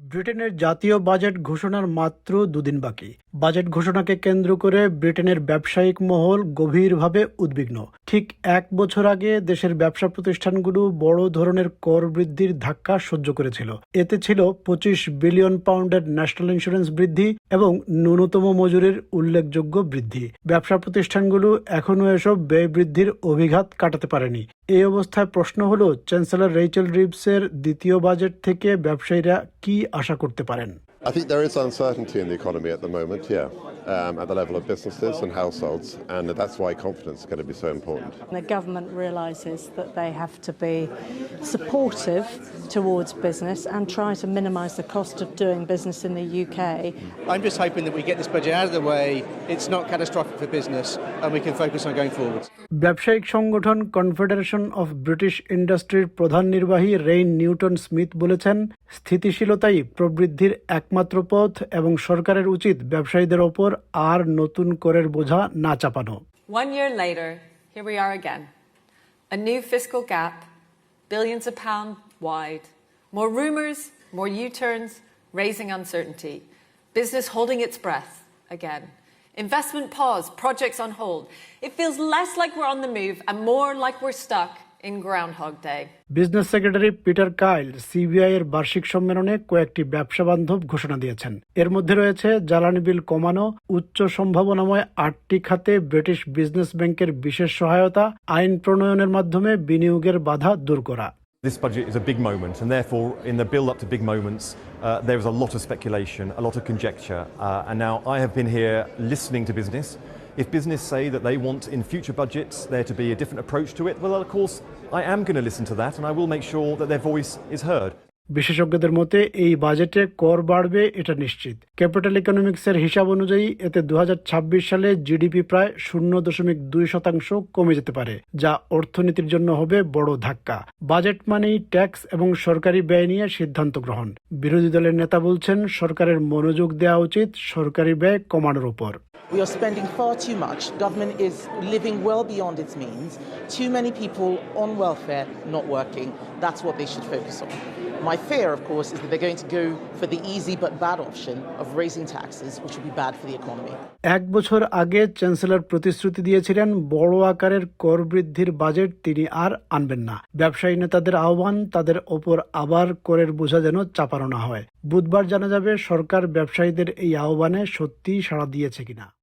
ব্রিটেনের জাতীয় বাজেট ঘোষণার মাত্র দুদিন বাকি। বাজেট ঘোষণাকে কেন্দ্র করে ব্রিটেনের ব্যবসায়িক মহল গভীরভাবে উদ্বিগ্ন। ঠিক এক বছর আগে দেশের ব্যবসা প্রতিষ্ঠানগুলো বড় ধরনের কর বৃদ্ধির ধাক্কা সহ্য করেছিল। এতে ছিল পঁচিশ বিলিয়ন পাউন্ডের ন্যাশনাল ইন্স্যুরেন্স বৃদ্ধি এবং ন্যূনতম মজুরির উল্লেখযোগ্য বৃদ্ধি। ব্যবসা প্রতিষ্ঠানগুলো এখনও এসব ব্যয় বৃদ্ধির অভিঘাত কাটাতে পারেনি। এই অবস্থায় প্রশ্ন হলো, চ্যান্সেলর রেইচেল রিভসের দ্বিতীয় বাজেট থেকে ব্যবসায়ীরা কি আশা করতে পারেন। I think there is uncertainty in the economy at the moment, yeah, um, at the level of businesses and households, and that's why confidence is going to be so important. The government realises that they have to be supportive towards business and try to minimise the cost of doing business in the UK. I'm just hoping that we get this budget out of the way, it's not catastrophic for business, and we can focus on going forwards. ব্যবসায়িক সংগঠন confederation of British ইন্ডাস্ট্রির প্রধান নির্বাহী rain Newton Smith বলেছেন স্থিতিশীলতাই প্রবৃদ্ধির একমাত্র পথ এবং সরকারের উচিত ব্যবসায়ীদের ওপর আর নতুন করের বোঝা না চাপানো One year later, here we are again. A new fiscal gap, billions of pounds wide. More rumours, more U turns, raising uncertainty. Business holding its breath again. Investment pause, projects on hold. It feels less like we're on the move and more like we're stuck in Groundhog Day. Business secretary Peter Kyle CBI এর বার্ষিক সম্মেলনে কয়েকটি ব্যবসা বান্ধব ঘোষণা দিয়েছেন এর মধ্যে রয়েছে জ্বালানি বিল কমানো উচ্চ সম্ভাবনাময় আটটি খাতে ব্রিটিশ বিজনেস ব্যাংকের বিশেষ সহায়তা আইন প্রণয়নের মাধ্যমে বিনিয়োগের বাধা দূর করা This budget is a big moment, and therefore, in the build up to big moments, uh, there is a lot of speculation, a lot of conjecture. Uh, and now I have been here listening to business. If business say that they want in future budgets there to be a different approach to it, well, of course, I am going to listen to that, and I will make sure that their voice is heard. বিশেষজ্ঞদের মতে, এই বাজেটে কর বাড়বে, এটা নিশ্চিত capital ইকোনমিক্সের হিসাব অনুযায়ী, এতে দু হাজার ছাব্বিশ সালে জিডিপি প্রায় শূন্য দশমিক দুই শতাংশ কমে যেতে পারে, যা অর্থনীতির জন্য হবে বড় ধাক্কা বাজেট মানেই ট্যাক্স এবং সরকারি ব্যয় নিয়ে সিদ্ধান্ত গ্রহণ বিরোধী দলের নেতা বলছেন, সরকারের মনোযোগ দেওয়া উচিত সরকারি ব্যয় কমানোর উপর We are spending far too much. Government is living well beyond its means. Too many people on welfare not working. That's what they should focus on. My fear, of course, is that they're going to go for the easy but bad option of raising taxes, which will be bad for the economy. এক বছর আগে chancellor প্রতিশ্রুতি দিয়েছিলেন বড় আকারের কর বৃদ্ধির budget তিনি আর আনবেন না। ব্যবসায়ী নেতাদের আহ্বান তাদের ওপর আবার করের বোঝা যেন চাপানো না হয়। বুধবার জানা যাবে সরকার ব্যবসায়ীদের এই আহ্বানে সত্যিই সাড়া দিয়েছে কিনা।